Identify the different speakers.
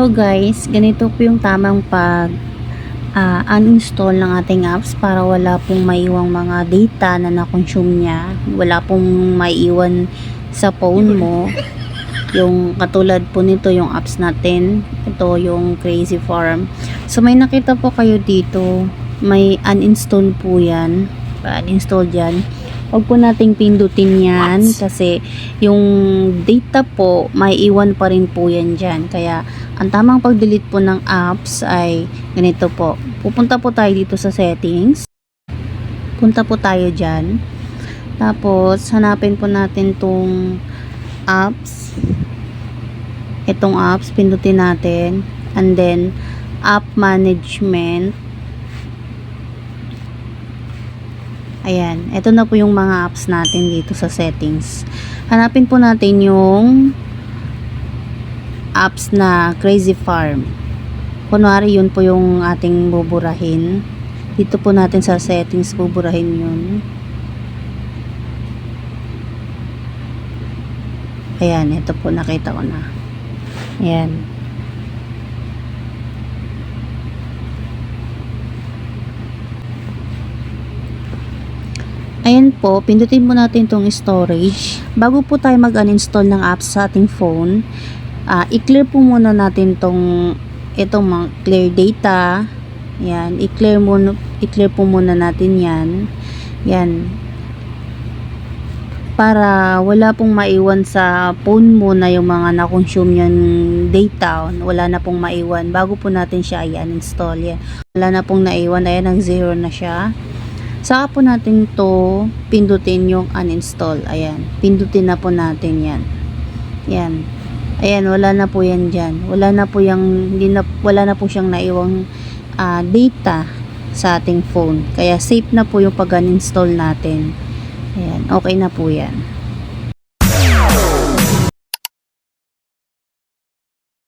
Speaker 1: So guys, ganito po yung tamang pag ah, uninstall ng ating apps para wala pong maiwang mga data na na-consume niya. Wala pong maiiwan sa phone mo. Yung katulad po nito yung apps natin. Ito yung Crazy Farm. So may nakita po kayo dito. May uninstall po yan. Pa-uninstall dyan. Huwag po nating pindutin yan kasi yung data po may iwan pa rin po yan dyan. Kaya ang tamang pag-delete po ng apps ay ganito po. Pupunta po tayo dito sa settings. Punta po tayo dyan. Tapos hanapin po natin tong apps. Itong apps, pindutin natin. And then app management. Ayan, ito na po yung mga apps natin dito sa settings. Hanapin po natin yung apps na Crazy Farm. Kunwari yun po yung ating buburahin. Dito po natin sa settings buburahin yun. Ayan, ito po nakita ko na. Ayan. Ayan po, pindutin mo natin itong storage. Bago po tayo mag-uninstall ng apps sa ating phone, ah, i-clear po muna natin itong itong mga clear data. Yan, i-clear mo i-clear po muna natin 'yan. Yan. Para wala pong maiwan sa phone mo na yung mga na-consume yung data, wala na pong maiwan bago po natin siya i-uninstall. Yan. Wala na pong naiwan, ayan ang zero na siya. Saka po natin to pindutin yung uninstall. Ayan. Pindutin na po natin yan. Yan. Ayan, wala na po yan dyan. Wala na po yung, hindi na, wala na po siyang naiwang ah, data sa ating phone. Kaya safe na po yung pag-uninstall natin. Ayan, okay na po yan.